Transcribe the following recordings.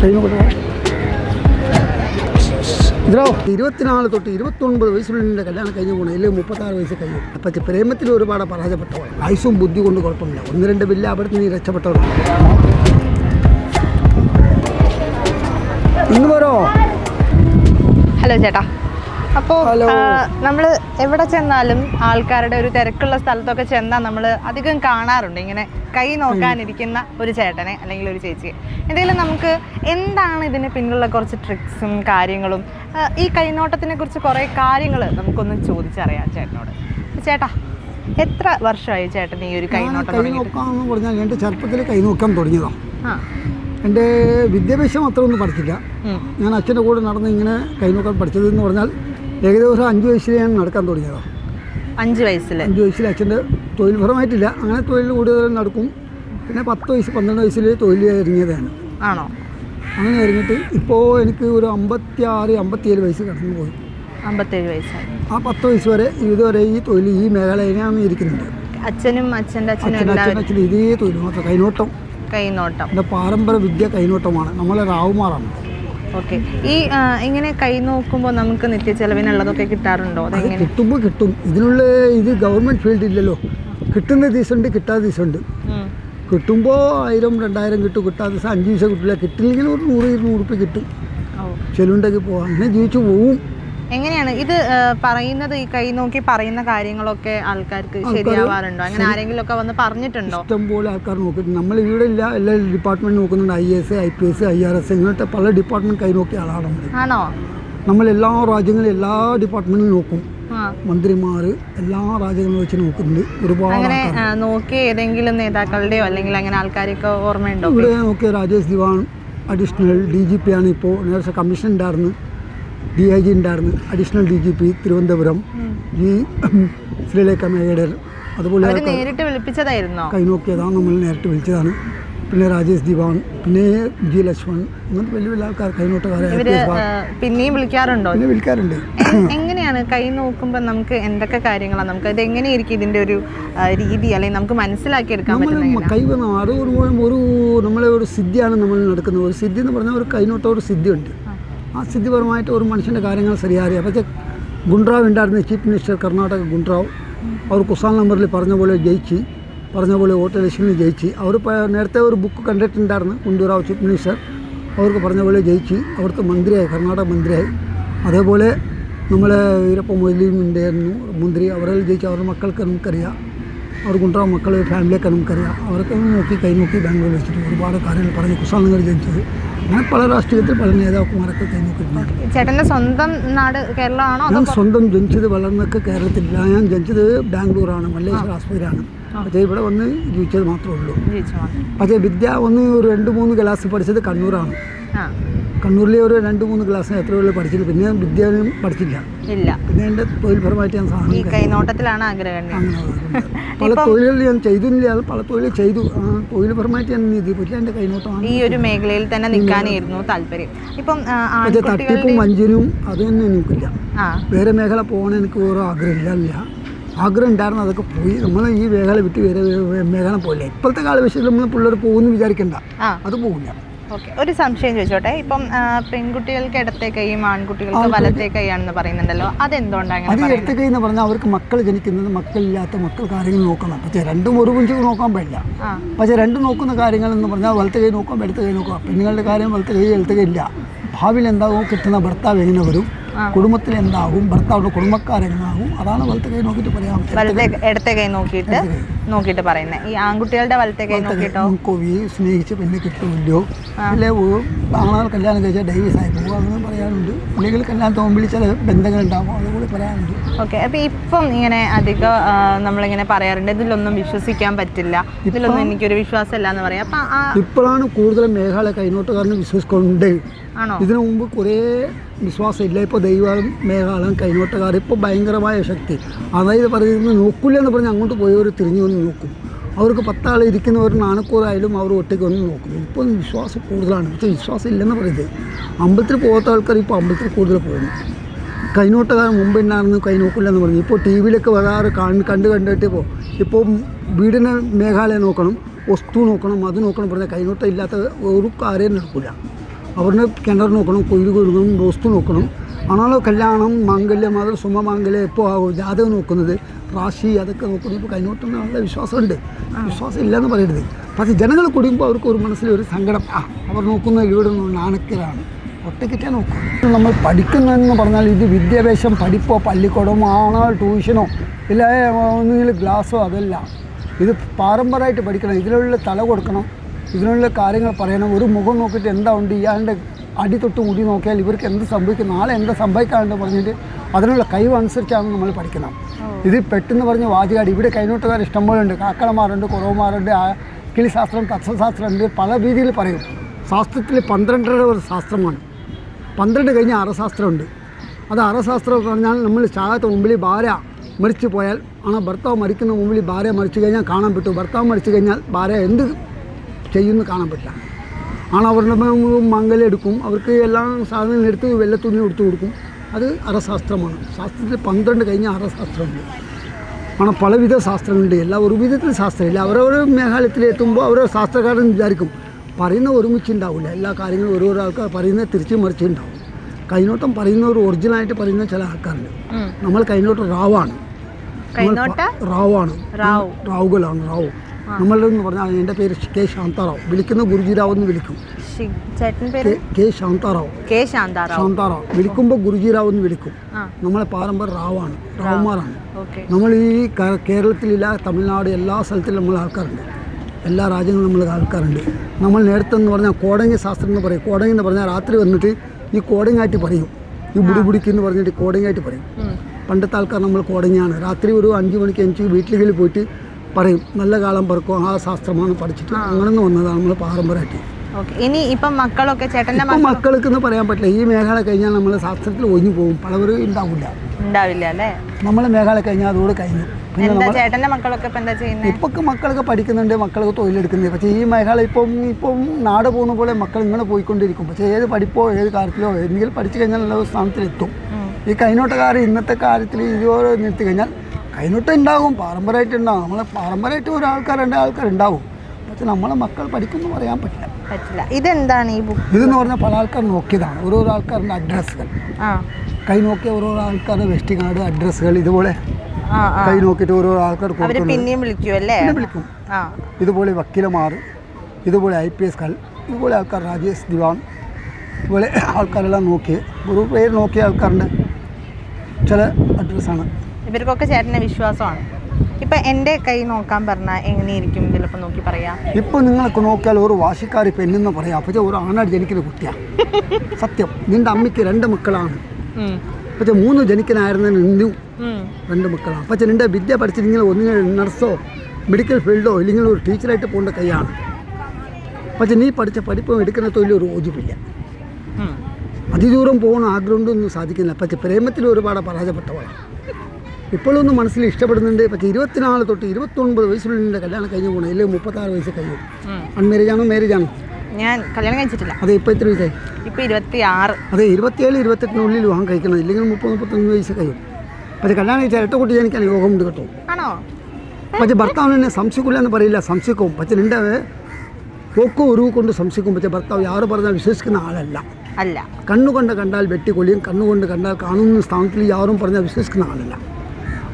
കൈനോക്കട്ടെ ഇതിലോ ഇരുപത്തിനാല് തൊട്ട് ഇരുപത്തൊൻപത് വയസ്സുള്ള കല്യാണം കഴിഞ്ഞു പോകണം ഇല്ലെങ്കിൽ മുപ്പത്താറ് വയസ്സ് കഴിയും അപ്പം പ്രേമത്തിൽ ഒരുപാട് പരാജയപ്പെട്ടവർ ആയുസും ബുദ്ധി കൊണ്ട് കുഴപ്പമില്ല. ഒന്ന് രണ്ട് വലിയ അവിടെ നീ രക്ഷപ്പെട്ടവർ ഇന്ന് വരോ? ഹലോ ചേട്ടാ. അപ്പോൾ ഹലോ. നമ്മൾ എവിടെ ചെന്നാലും ആൾക്കാരുടെ ഒരു തിരക്കുള്ള സ്ഥലത്തൊക്കെ ചെന്നാൽ നമ്മൾ അധികം കാണാറുണ്ട്. ഇങ്ങനെ കൈ നോക്കാനിരിക്കുന്ന ഒരു ചേട്ടനെ അല്ലെങ്കിൽ ഒരു ചേച്ചിയെ. എന്തെങ്കിലും നമുക്ക് എന്താണ് ഇതിന് പിന്നിലുള്ള കുറച്ച് ട്രിക്സും കാര്യങ്ങളും? ഈ കൈനോട്ടത്തിനെ കുറിച്ച് കുറേ കാര്യങ്ങൾ നമുക്കൊന്ന് ചോദിച്ചറിയാം ചേട്ടനോട്. ചേട്ടാ എത്ര വർഷമായി ചേട്ടൻ ഈ ഒരു കൈനോട്ടം കൈ തുടങ്ങിയിട്ട്? നോക്കാമെന്ന് പറഞ്ഞാൽ എന്റെ ചെറുപ്പത്തിൽ കൈ നോക്കാൻ തുടങ്ങിയതാണ് എന്റെ വിദ്യാഭ്യാസം അത്രയൊന്നും പഠിച്ചില്ല. ഞാൻ അച്ഛന്റെ കൂടെ നടന്ന് ഇങ്ങനെ കൈനോക്കാൻ പഠിച്ചതെന്ന് പറഞ്ഞാൽ ഏകദേശം അഞ്ച് വയസ്സിൽ ഞാൻ നടക്കാൻ തുടങ്ങിയതാണ് അഞ്ച് വയസ്സിൽ അഞ്ച് വയസ്സിൽ അച്ഛന്റെ തൊഴിൽപരമായിട്ടില്ല അങ്ങനെ തൊഴിൽ കൂടുതൽ നടക്കും. പിന്നെ പത്ത് വയസ്സ് പന്ത്രണ്ട് വയസ്സിൽ തൊഴിൽ ഇറങ്ങിയതാണ്. ആണോ? അങ്ങനെ ഇറങ്ങിയിട്ട് ഇപ്പോൾ എനിക്ക് ഒരു അമ്പത്തി ആറ് അമ്പത്തിയേഴ് വയസ്സ് കടന്നു പോയി അമ്പത്തേഴ് വയസ്സായി. ആ പത്ത് വയസ്സ് വരെ ഇതുവരെ ഈ തൊഴിൽ ഈ മേഖലയിലാണ് ഇരിക്കുന്നത് അച്ഛനും അച്ഛന്റെ അച്ഛനും അച്ഛൻ ഇതേ തൊഴിൽ മാത്രം കൈനോട്ടം. കൈനോട്ടം. എന്റെ പാരമ്പര്യ വിദ്യ കൈനോട്ടമാണ്. നമ്മളെ റാവുമാറാണ്. ഓക്കെ ഈ ഇങ്ങനെ കൈ നോക്കുമ്പോൾ നമുക്ക് നിത്യ ചെലവിനുള്ളതൊക്കെ കിട്ടാറുണ്ടോ അതെങ്ങനെ? കിട്ടുമ്പോൾ കിട്ടും. ഇതിനുള്ള ഇത് ഗവൺമെന്റ് ഫീൽഡ് ഇല്ലല്ലോ. കിട്ടുന്ന ദിവസമുണ്ട് കിട്ടാത്ത ദിവസമുണ്ട്. കിട്ടുമ്പോൾ ആയിരം രണ്ടായിരം കിട്ടും. കിട്ടാത്ത ദിവസം അഞ്ച് ദിവസം കിട്ടില്ല. കിട്ടില്ലെങ്കിൽ ഒരു നൂറ് ഇരുന്നൂറ് റുപ്യ കിട്ടും. ചെലുണ്ടെങ്കിൽ പോവാം. അങ്ങനെ ജീവിച്ചു പോവും. എങ്ങനെയാണ്? ഇത് പറയുന്നത് ഈ കൈ നോക്കി പറയുന്ന കാര്യങ്ങളൊക്കെ ആൾക്കാർക്ക് ശരിയാവാറുണ്ടോ? അങ്ങനെ ആരെങ്കിലും ഒക്കെ വന്ന് പറഞ്ഞിട്ടുണ്ടോ? ഇഷ്ടംപോലെ ആൾക്കാർ നോക്കിയിട്ടുണ്ട്. നമ്മൾ ഇവിടെ ഇല്ല എല്ലാ ഡിപ്പാർട്ട്മെന്റ് നോക്കുന്നുണ്ട്. I S I P S I R S ഇങ്ങനത്തെ പല ഡിപ്പാർട്ട്മെന്റ് കൈ നോക്കിയ ആളാണ് ആണോ? നമ്മൾ എല്ലാ രാജ്യങ്ങളും എല്ലാ ഡിപ്പാർട്ട്മെന്റും നോക്കും. മന്ത്രിമാർ എല്ലാ രാജ്യങ്ങളും വെച്ച് നോക്കുന്നുണ്ട്. ഒരുപാട് അങ്ങനെ നോക്കിയ നോക്കി ഏതെങ്കിലും നേതാക്കളുടെയോ അല്ലെങ്കിൽ അങ്ങനെ ആൾക്കാരെയൊക്കെ ഓർമ്മയുണ്ടോ? ഇവിടെ നോക്കിയ Rajesh Dewan additional D G P ആണ് ഇപ്പോൾ നേരത്തെ കമ്മീഷൻ ഉണ്ടായിരുന്നു ഡി ഐ ജി ഉണ്ടായിരുന്നു. Additional D G P Thiruvananthapuram. G Sreelekha മേഘഡർ അതുപോലെ നേരിട്ട് വിളിപ്പിച്ചതായിരുന്നോ? നോക്കിയതാണ് നമ്മൾ നേരിട്ട് വിളിച്ചതാണ്. പിന്നെ രാജേഷ് ദിവാൻ പിന്നെ ജി ലക്ഷ്മൺ അങ്ങനത്തെ വലിയ വലിയ ആൾക്കാർ കൈനോട്ടുകാരെ പിന്നെയും വിളിക്കാറുണ്ടോ? പിന്നെ വിളിക്കാറുണ്ട്. എങ്ങനെയാണ് കൈ നോക്കുമ്പോൾ നമുക്ക് എന്തൊക്കെ കാര്യങ്ങളാണ് നമുക്ക് ഇത് എങ്ങനെയായിരിക്കും ഇതിന്റെ ഒരു രീതി അല്ലെങ്കിൽ നമുക്ക് മനസ്സിലാക്കിയെടുക്കാൻ നമ്മൾ പറ്റുന്ന എങ്ങനെയാ? കൈ വന്ന അത് ഒരു ഒരു നമ്മളെ ഒരു സിദ്ധിയാണ് നമ്മൾ നടക്കുന്നത്. ഒരു സിദ്ധി എന്ന് പറഞ്ഞാൽ ഒരു കൈനോട്ട ഒരു സിദ്ധിയുണ്ട്. ആ സ്ഥിതിപരമായിട്ട് ഒരു മനുഷ്യന്റെ കാര്യങ്ങൾ ശരിയാറിയാം. പക്ഷേ ഗുണ്ട്രാവ് ഉണ്ടായിരുന്ന ചീഫ് മിനിസ്റ്റർ കർണാടക ഗുണ്ട്രാവ് അവർ കുസാൽ നമ്പറിൽ പറഞ്ഞ പോലെ ജയിച്ച് പറഞ്ഞ പോലെ വോട്ട് ഇലക്ഷനിൽ ജയിച്ച് അവർ നേരത്തെ ഒരു ബുക്ക് കണ്ടിട്ടുണ്ടായിരുന്നു ഗുണ്ടുറാവ് ചീഫ് മിനിസ്റ്റർ അവർക്ക് പറഞ്ഞ പോലെ ജയിച്ച് അവിടുത്തെ മന്ത്രിയായി കർണാടക മന്ത്രിയായി. അതേപോലെ നമ്മളെ വീരപ്പ ഉണ്ടായിരുന്നു മന്ത്രി അവരെല്ലാം ജയിച്ച് അവരുടെ മക്കൾക്ക് നമുക്കറിയാം അവർ കൊണ്ടുവരാൻ മക്കൾ ഫാമിലിയൊക്കെ നമുക്കറിയാം. അവരൊക്കെ നോക്കി കൈ നോക്കി ബാംഗ്ലൂർ വെച്ചിട്ട് ഒരുപാട് കാര്യങ്ങൾ പറഞ്ഞ് കുസാനങ്ങൾ ജനിച്ചത്. അങ്ങനെ പല രാഷ്ട്രീയത്തിൽ പല നേതാക്കന്മാരൊക്കെ കൈ ചേട്ടന്റെ സ്വന്തം നാട് കേരളമാണോ ഞാൻ സ്വന്തം ജനിച്ചത് വളർന്നൊക്കെ കേരളത്തിലില്ല. ഞാൻ ജനിച്ചത് ബാംഗ്ലൂരാണ് മല്ലേശ്വര ആസ്പത്രിയാണ് പക്ഷേ ഇവിടെ വന്ന് ജീവിച്ചത് മാത്രമേ ഉള്ളൂ. പക്ഷേ വിദ്യ ഒന്ന് രണ്ട് മൂന്ന് ക്ലാസ് പഠിച്ചത് കണ്ണൂരാണ്. കണ്ണൂരിലെ ഒരു രണ്ട് മൂന്ന് ക്ലാസ് എത്ര ഉള്ളു പഠിച്ചില്ല പിന്നെ വിദ്യാലയം പഠിച്ചില്ല. ഇല്ല. പിന്നെ എന്റെ തൊഴിൽപരമായിട്ട് ഞാൻ സാധനം ഈ കൈനോട്ടത്തിലാണ് ആഗ്രഹം. പല തൊഴിലുകൾ ഞാൻ ചെയ്തില്ല. പല തൊഴിൽ ചെയ്തു. തൊഴിൽപരമായിട്ട് ഞാൻ ഇത് പറ്റില്ല. എന്റെ കൈനോട്ടമാണ്. ഈ ഒരു മേഖലയിൽ തന്നെ നിൽക്കാനായിരുന്നു താല്പര്യം. ഇപ്പം തട്ടിപ്പും വഞ്ചനും അതൊന്നും എനിക്കില്ല. വേറെ മേഖല പോകണ എനിക്ക് ഓരോ ആഗ്രഹമില്ല. ഇല്ല ആഗ്രഹം ഉണ്ടായിരുന്നു. അതൊക്കെ പോയി. നമ്മൾ ഈ മേഖല വിട്ട് വേറെ മേഖല പോയില്ല. ഇപ്പോഴത്തെ കാലവശത്തിൽ നമ്മൾ പിള്ളേർ പോകുമെന്ന് വിചാരിക്കണ്ട. അത് പോകില്ല ഓക്കെ ഒരു സംശയം ചോദിച്ചോട്ടെ. ഇപ്പം പെൺകുട്ടികൾക്ക് ഇടത്തെ കൈയും ആൺകുട്ടികൾക്ക് വലത്തെ കൈയാണെന്ന് പറയുന്നുണ്ടല്ലോ. അതെന്തുകൊണ്ടാണ് അത് പറയുന്നത്? കൈ എന്ന് പറഞ്ഞാൽ അവർക്ക് മക്കൾ ജനിക്കുന്നത് മക്കളില്ലാത്ത മക്കൾ കാര്യങ്ങൾ നോക്കണം. പക്ഷേ രണ്ടും ഒരു കുഞ്ചു നോക്കാൻ പറ്റില്ല പക്ഷേ രണ്ടും നോക്കുന്ന കാര്യങ്ങൾ എന്ന് പറഞ്ഞാൽ വലത്തെ കൈ നോക്കാം ഇടത്തെ കൈ നോക്കാം. പെണ്ണുങ്ങളുടെ കാര്യം വലത്തെ കൈ ഇടത്തെ കൈ ഇല്ല. ഭാവിയിൽ എന്താകും കിട്ടുന്ന ഭർത്താവ് എങ്ങനെ വരും? കുടുംബത്തിൽ എന്താകും ഭർത്താവിന്റെ കുടുംബക്കാരെങ്ങനാകും അതാണ് വലത്തെ കൈ നോക്കിയിട്ട് പറയാം. വലത്തെ ഇടത്തെ കൈ. നോക്കിയിട്ട് നോക്കിയിട്ട് പറയുന്നത് ഈ ആൺകുട്ടികളുടെ വലത്തെ കൈ നോക്കിയിട്ടോ? കോവി സ്നേഹിച്ച് പിന്നെ കിട്ടുമല്ലോ. അല്ലെ ആണാൾ കല്യാണം കഴിച്ചാൽ ഡൈവേഴ്സ് ആയി പോകും. അങ്ങനെ പറയാനുണ്ട്. അല്ലെങ്കിൽ കല്യാണം തോമ്പിൽ ചില ബന്ധങ്ങളുണ്ടാകും. അതുകൂടി പറയാനുണ്ട്. ഓക്കെ അപ്പൊ ഇപ്പം ഇങ്ങനെ അധികം നമ്മളിങ്ങനെ പറയാറുണ്ട്. ഇതിലൊന്നും വിശ്വസിക്കാൻ പറ്റില്ല. ഇതിലൊന്നും എനിക്കൊരു വിശ്വാസം ഇല്ല എന്ന് പറയാം. അപ്പൊ ഇപ്പോഴാണ് കൂടുതലും മേഘാലയ കൈനോട്ടുകാരനെ വിശ്വസിക്കുന്നുണ്ട് ഇതിനു മുമ്പ് കുറേ വിശ്വാസമില്ല ഇപ്പോൾ ദൈവം മേഘാലയം കൈനോട്ടുകാർ ഇപ്പോൾ ഭയങ്കരമായ ശക്തി. അതായത് പറയുന്നത് നോക്കില്ല എന്ന് പറഞ്ഞ് അങ്ങോട്ട് പോയവർ തിരിഞ്ഞു വന്ന് നോക്കും. അവർക്ക് പത്താൾ ഇരിക്കുന്നവർ നാണക്കൂറായാലും അവർ ഒറ്റയ്ക്ക് വന്ന് നോക്കും. ഇപ്പോൾ വിശ്വാസം കൂടുതലാണ്. ഇപ്പോൾ വിശ്വാസം ഇല്ലെന്ന് പറയുന്നത് അമ്പലത്തിൽ പോകാത്ത ആൾക്കാർ ഇപ്പോൾ അമ്പലത്തിൽ കൂടുതൽ പോകുന്നു. കൈനോട്ടുകാരൻ മുമ്പ് ഉണ്ടായിരുന്നു കൈ നോക്കില്ല എന്ന് പറഞ്ഞു. ഇപ്പോൾ ടി വിയിലൊക്കെ വരാറ് കണ്ട് കണ്ട് കണ്ടിട്ട് ഇപ്പോൾ ഇപ്പോൾ വീടിന് മേഘാലയ നോക്കണം വസ്തു നോക്കണം അത് നോക്കണം പറഞ്ഞാൽ കൈനോട്ടം ഇല്ലാത്ത ഒരു കാര്യം നടക്കില്ല അവരുടെ കിണർ നോക്കണം കൊയ്ത് കൊരുങ്ങണം ദോസ്ത് നോക്കണം. ആണല്ലോ കല്യാണം മാംഗല്യം അത് സുമമാംഗല്യം എപ്പോൾ ആകും ജാതകം നോക്കുന്നത്. റാശി അതൊക്കെ നോക്കുന്നത് ഇപ്പോൾ കൈനോട്ടം നല്ല വിശ്വാസമുണ്ട്. വിശ്വാസം ഇല്ലെന്ന് പറയരുത്. പക്ഷേ ജനങ്ങൾ കുടിയുമ്പോൾ അവർക്ക് ഒരു മനസ്സിൽ ഒരു സങ്കടം ആ അവർ നോക്കുന്ന ഇവിടെ നാണക്കലാണ് ഒറ്റക്കിറ്റേ നോക്കും നമ്മൾ പഠിക്കുന്നതെന്ന് പറഞ്ഞാൽ ഇത് വിദ്യാഭ്യാസം പഠിപ്പോ പള്ളിക്കൂടമോ ആണോ ട്യൂഷനോ ഇല്ല ഒന്നുകിൽ ഗ്ലാസ്സോ അതല്ല. ഇത് പാരമ്പര്യമായിട്ട് പഠിക്കണം ഇതിലുള്ള തല കൊടുക്കണം. ഇതിനുള്ള കാര്യങ്ങൾ പറയണം. ഒരു മുഖം നോക്കിയിട്ട് എന്താ ഉണ്ട്? ഇയാളുടെ അടി തൊട്ട് മുടി നോക്കിയാൽ ഇവർക്ക് എന്ത് സംഭവിക്കും? നാളെ എന്ത് സംഭവിക്കാറുണ്ട് പറഞ്ഞിട്ട് അതിനുള്ള കഴിവ് അനുസരിച്ചാണ് നമ്മൾ പഠിക്കണം. ഇത് പെട്ടെന്ന് പറഞ്ഞ് വാചകാടി. ഇവിടെ കൈനോട്ടുകാർ ഇഷ്ടംപോലെയുണ്ട്. കാക്കളമാരുണ്ട് കുറവന്മാരുണ്ട് കിളിശാസ്ത്രം തത്വശാസ്ത്രമുണ്ട് പല രീതിയിൽ പറയും. ശാസ്ത്രത്തിൽ പന്ത്രണ്ടര ഒരു ശാസ്ത്രമാണ്. പന്ത്രണ്ട് കഴിഞ്ഞ് അറശാസ്ത്രമുണ്ട് അത് അറശാസ്ത്രം എന്ന് പറഞ്ഞാൽ നമ്മൾ ചാകത്ത് മുമ്പിൽ ഭാര്യ മരിച്ചു പോയാൽ ആണ്? ഭർത്താവ് മരിക്കുന്ന മുമ്പിൽ ഭാര്യ മരിച്ചു കഴിഞ്ഞാൽ കാണാൻ പറ്റും. ഭർത്താവ് മരിച്ചു കഴിഞ്ഞാൽ ഭാര്യ എന്ത് ചെയ്യുമെന്ന് കാണാൻ പറ്റില്ല. ആണ് അവരുടെ മംഗലം എടുക്കും. അവർക്ക് എല്ലാ സാധനങ്ങളും എടുത്ത് വെള്ളത്തുണി എടുത്തു കൊടുക്കും. അത് അറശാസ്ത്രമാണ്. ശാസ്ത്രത്തിൽ പന്ത്രണ്ട് കഴിഞ്ഞ അറശാസ്ത്രമുണ്ട്. ആണ് പലവിധ ശാസ്ത്രങ്ങളുണ്ട്. എല്ലാ ഒരു വിധത്തിൽ ശാസ്ത്രമില്ല. അവരവരുടെ മേഘാലയത്തിൽ എത്തുമ്പോൾ അവരോ ശാസ്ത്രകാരൻ വിചാരിക്കും. പറയുന്ന ഒരുമിച്ചുണ്ടാവില്ല. എല്ലാ കാര്യങ്ങളും ഓരോരോ ആൾക്കാർ പറയുന്നത് തിരിച്ച് മറിച്ചുണ്ടാവും. കൈനോട്ടം പറയുന്നവർ ഒറിജിനലായിട്ട് പറയുന്ന ചില ആൾക്കാരുണ്ട്. നമ്മൾ കൈനോട്ടം റാവാണ്. റാവാണ്. റാവു. റാവുകളാണ്. റാവു. നമ്മളെന്ന് പറഞ്ഞാൽ എന്റെ പേര് കെ ശാന്താറാവ്. വിളിക്കുന്ന ഗുരുജിരാവ് എന്ന് വിളിക്കും. കെ ശാന്താറാവ്. കെ ശാന്താറാവ്. ശാന്താറാവ്. വിളിക്കുമ്പോൾ ഗുരുജിറാവ് എന്ന് വിളിക്കും. നമ്മളെ പാരമ്പര്യ റാവാണ്. റാവുമാരാണ്. നമ്മൾ ഈ കേരളത്തിലില്ല തമിഴ്നാട് എല്ലാ സ്ഥലത്തിലും നമ്മൾ ആൾക്കാരുണ്ട്. എല്ലാ രാജ്യങ്ങളും നമ്മൾ ആൾക്കാരുണ്ട്. നമ്മൾ നേരത്തെ എന്ന് പറഞ്ഞാൽ കോടങ്ങി ശാസ്ത്രം എന്ന് പറയും. കോടങ്ങി എന്ന് പറഞ്ഞാൽ രാത്രി വന്നിട്ട് ഈ കോടങ്ങായിട്ട് പറയും. ഈ ബുടിബുടിക്ക് എന്ന് പറഞ്ഞിട്ട് കോടങ്ങായിട്ട് പറയും. പണ്ടത്തെ ആൾക്കാർ നമ്മൾ കോടങ്ങിയാണ്. രാത്രി ഒരു അഞ്ച് മണിക്ക് എനിക്ക് വീട്ടിലേക്ക് പോയിട്ട് പറയും നല്ല കാലം പറക്കും ആ ശാസ്ത്രമാണ് പഠിച്ചിട്ട് അങ്ങനെ വന്നതാണ് നമ്മൾ പാരമ്പര്യമായിട്ട്. ഇനി ഇപ്പം മക്കളൊക്കെ ചേട്ടന്റെ മക്കൾക്ക് എന്ന് പറയാൻ പറ്റില്ല ഈ മേഖല കഴിഞ്ഞാൽ നമ്മൾ ശാസ്ത്രത്തിൽ ഒഴിഞ്ഞു പോകും പലവരും ഉണ്ടാവില്ല. ഉണ്ടാവില്ല അല്ലേ? നമ്മളെ മേഖല കഴിഞ്ഞാൽ അതുകൂടെ കഴിഞ്ഞു. ചേട്ടന്റെ മക്കളൊക്കെ ഇപ്പം എന്താ ചെയ്യുന്നത് ഇപ്പൊക്കെ മക്കളൊക്കെ പഠിക്കുന്നുണ്ട് മക്കൾക്ക് തൊഴിലെടുക്കുന്നുണ്ട്. പക്ഷേ ഈ മേഖല ഇപ്പം ഇപ്പം നാട് പോകുന്ന പോലെ മക്കൾ ഇങ്ങനെ പോയിക്കൊണ്ടിരിക്കും. പക്ഷേ ഏത് പഠിപ്പോ ഏത് കാര്യത്തിലോ എന്തെങ്കിലും പഠിച്ചു കഴിഞ്ഞാൽ നല്ല സ്ഥാനത്തിലെത്തും. ഈ കൈനോട്ടക്കാർ ഇന്നത്തെ കാര്യത്തിൽ ഇതുപോലെ നിർത്തി കഴിഞ്ഞാൽ കൈനോട്ടം ഉണ്ടാകും പാരമ്പര്യമായിട്ട് ഉണ്ടാകും നമ്മളെ പാരമ്പര്യമായിട്ട് ഒരാൾക്കാർ രണ്ട് ആൾക്കാരുണ്ടാവും പക്ഷെ നമ്മളെ മക്കൾ പഠിക്കുന്നു പറയാൻ പറ്റില്ല. പറ്റില്ല. ഇതെന്താണ് ഈ ബുക്ക് ഇതെന്ന് പറഞ്ഞാൽ പല ആൾക്കാർ നോക്കിയതാണ്. ഓരോരോ ആൾക്കാരുടെ അഡ്രസ്സുകൾ കൈ നോക്കിയ ഓരോ ആൾക്കാരുടെ വെസ്റ്റ് കാർഡ് അഡ്രസ്സുകൾ ഇതുപോലെ. കൈ നോക്കിയിട്ട് ഓരോ ആൾക്കാർ പിന്നെയും വിളിക്കും ഇതുപോലെ വക്കീലമാർ ഇതുപോലെ ഐ പി എസ് കൽ ഇതുപോലെ ആൾക്കാർ രാജേഷ് ദിവാൻ ഇതുപോലെ ആൾക്കാരെല്ലാം നോക്കി. ഒരു പേര് നോക്കിയ ആൾക്കാരുണ്ട്. ചില അഡ്രസ്സാണ് ഇവർക്കൊക്കെ ചേട്ടന്റെ വിശ്വാസമാണ്. ഇപ്പൊ എന്റെ കൈ നോക്കാൻ പറഞ്ഞാൽ എങ്ങനെയായിരിക്കും ഇതിലിപ്പോ നോക്കി പറയാ. ഇപ്പൊ നിങ്ങൾക്ക് നോക്കിയാൽ ഒരു വാശിക്കാരി പെണ്ണെന്ന് പറയാം. അപ്പൊ ഒരു ആണാട് ജനിക്കുന്ന കുട്ടിയാ. സത്യം. നിന്റെ അമ്മയ്ക്ക് രണ്ട് മക്കളാണ്. പക്ഷെ മൂന്ന് ജനിക്കനായിരുന്ന നിന്നു. രണ്ട് മക്കളാണ്. പക്ഷെ നിന്റെ വിദ്യ പഠിച്ചില്ലെങ്കിൽ ഒന്നുകിൽ നഴ്സോ മെഡിക്കൽ ഫീൽഡോ ഇല്ലെങ്കിൽ ഒരു ടീച്ചറായിട്ട് പോകേണ്ട കൈയാണ്. പക്ഷെ നീ പഠിച്ച പഠിപ്പും എടുക്കുന്ന തൊഴിൽ ഒരു ഓജിപ്പില്ല അതിദൂരം പോകണം ആഗ്രഹമൊന്നും സാധിക്കുന്നില്ല. പക്ഷെ പ്രേമത്തിൽ ഒരുപാട് പരാജയപ്പെട്ടവളാണ്. ഇപ്പോഴൊന്നും മനസ്സിൽ ഇഷ്ടപ്പെടുന്നുണ്ട്. പക്ഷേ ഇരുപത്തിനാല് തൊട്ട് ഇരുപത്തൊൻപത് വയസ്സുള്ളിന്റെ കല്യാണം കഴിഞ്ഞ് പോകണം അല്ലെങ്കിൽ മുപ്പത്താറ് വയസ്സ് കഴിയും ഉം. അൺമാരേജ് ആണോ മാരേജ് ആണോ? ഞാൻ കല്യാണം കഴിച്ചിട്ടില്ല. അതെ ഇപ്പോൾ എത്ര വയസ്സായി? ഇപ്പോൾ ഇരുപത്തി ആറ് അതെ ഇരുപത്തിയേഴ് ഇരുപത്തെട്ടിനുള്ളിൽ വിവാഹം കഴിക്കണം. ഇല്ലെങ്കിൽ മുപ്പത് മുപ്പത്തൊന്ന് വയസ്സ് കഴിയും. പക്ഷേ കല്യാണം കഴിച്ചാൽ ഇരട്ട കുട്ടി ജനിക്കാൻ യോഗമുണ്ട് കേട്ടോ. ആണോ? പക്ഷേ ഭർത്താവിന് എന്നെ സംശയിക്കില്ല എന്ന് പറയില്ല. സംശയിക്കും. പക്ഷേ നിന്റെ പോക്കോ ഉരുവ് കൊണ്ട് സംശയിക്കും. പക്ഷേ ഭർത്താവ് ആറ് പറഞ്ഞാൽ വിശ്വസിക്കുന്ന ആളല്ല. അല്ല. കണ്ണുകൊണ്ട് കണ്ടാൽ വെട്ടിക്കൊല്ലിയും കണ്ണുകൊണ്ട് കണ്ടാൽ കാണുന്ന സ്ഥാനത്തിൽ യാറും പറഞ്ഞാൽ വിശ്വസിക്കുന്ന ആളല്ല.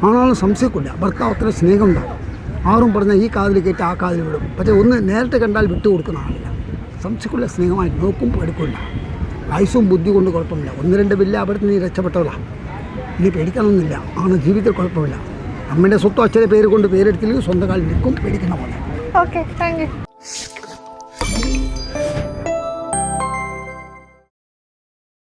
ആണാലും സംശയിക്കില്ല ഭർത്താവ് അത്ര സ്നേഹമുണ്ടാവും. ആറും പറഞ്ഞാൽ ഈ കാതിൽ കയറ്റി ആ കാതിൽ വിടും. പക്ഷേ ഒന്ന് നേരിട്ട് കണ്ടാൽ വിട്ടു കൊടുക്കുന്ന ആളില്ല. സംശയക്കുള്ള സ്നേഹമായിട്ട് നോക്കും എടുക്കില്ല. വയസ്സും ബുദ്ധി കൊണ്ട് കുഴപ്പമില്ല. ഒന്ന് രണ്ട് വലിയ അവിടുത്തെ നീ രക്ഷപ്പെട്ടവളാണ് ഇനി പേടിക്കണമെന്നില്ല ആണ് ജീവിതത്തിൽ കുഴപ്പമില്ല. അമ്മയുടെ സ്വത്തോ അച്ഛന്റെ പേര് കൊണ്ട് പേരെടുത്തില്ലെങ്കിൽ സ്വന്തം കാലിൽ നിൽക്കും പേടിക്കുന്ന പോലെ. Okay thank you.